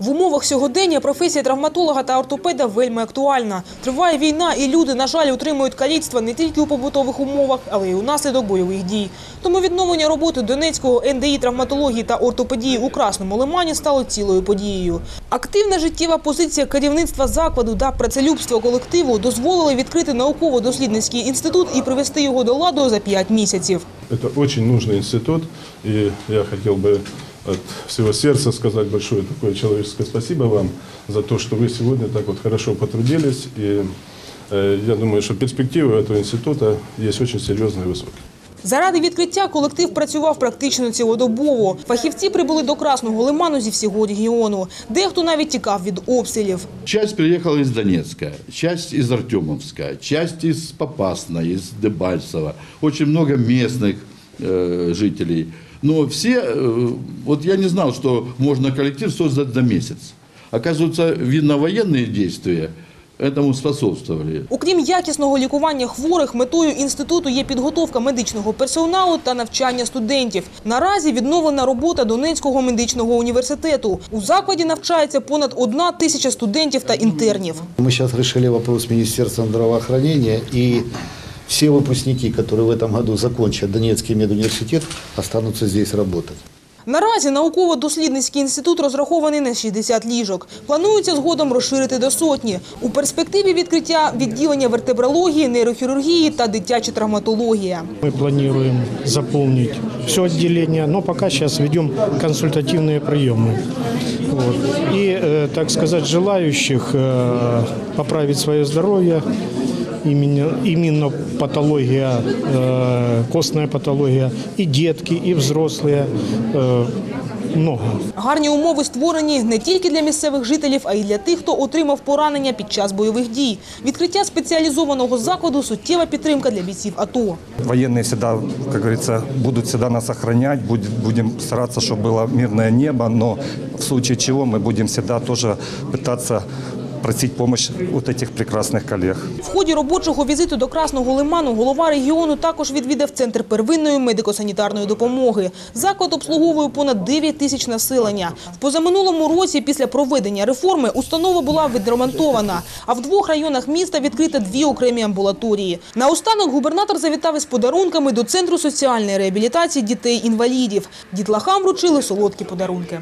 В умовах сьогодення професія травматолога та ортопеда вельми актуальна. Триває війна, і люди, на жаль, отримують каліцтва не тільки у побутових умовах, але й унаслідок бойових дій. Тому відновлення роботи Донецького НДІ травматології та ортопедії у Красному Лимані стало цілою подією. Активна життєва позиція керівництва закладу та працелюбство колективу дозволили відкрити науково-дослідницький інститут і привести його до ладу за 5 місяців. Это очень нужный институт, и я хотел бы от всего сердца сказать большое такое человеческое спасибо вам за то, что вы сегодня так вот хорошо потрудились. И э, я думаю, что перспективы этого института есть очень серьезные и высокие. Заради відкриття колектив працював практично цілодобово. Фахівці прибули до Красного Лиману зі всього регіону. Дехто навіть тікав від обстрілів. Часть приехала из Донецка, часть из Артемовска, часть из Попасна, из Дебальцева. Очень много местных э, жителей. Но все, э, вот я не знал, что можно коллектив создать за месяц. Оказывается, видно, военные действия этому способствовали. Окрім якісного лікування хворих, метою інституту є підготовка медичного персоналу та навчання студентів. Наразі відновлена робота Донецького медичного університету. У закладі навчається понад одна тисяча студентів та інтернів. Мы сейчас решили вопрос с Министерством здравоохранения, и все выпускники, которые в этом году закончат Донецкий медуниверситет, останутся здесь работать. Наразі науково-дослідницький інститут розрахований на 60 ліжок. Планується згодом розширити до сотні. У перспективі відкриття відділення вертебрології, нейрохірургії та дитяча травматологія. Мы планируем заполнить все отделение, но пока сейчас ведем консультативные приемы. Вот. И, э, так сказать, желающих э, поправить свое здоровье, именно, именно патология, э, костная патология, и детки, и взрослые, э, много. Гарні умови створені не тільки для місцевих жителів, а й для тих, хто отримав поранення під час бойових дій. Відкриття спеціалізованого закладу – суттєва підтримка для бійців АТО. Военные всегда, как говорится, будут всегда нас охранять, будет- будем стараться, чтобы было мирное небо, но в случае чего мы будем всегда тоже пытаться просить помощь вот этих прекрасных коллег. В ході робочого візиту до Красного Лиману голова регіону також відвідав Центр первинної медико-санітарної допомоги. Заклад обслуговує понад 9 тисяч населення. В позаминулому році після проведення реформи установа була відремонтована, а в двох районах міста відкрито дві окремі амбулаторії. Наостанок губернатор завітав із подарунками до Центру соціальної реабілітації дітей-інвалідів. Дітлахам вручили солодкі подарунки.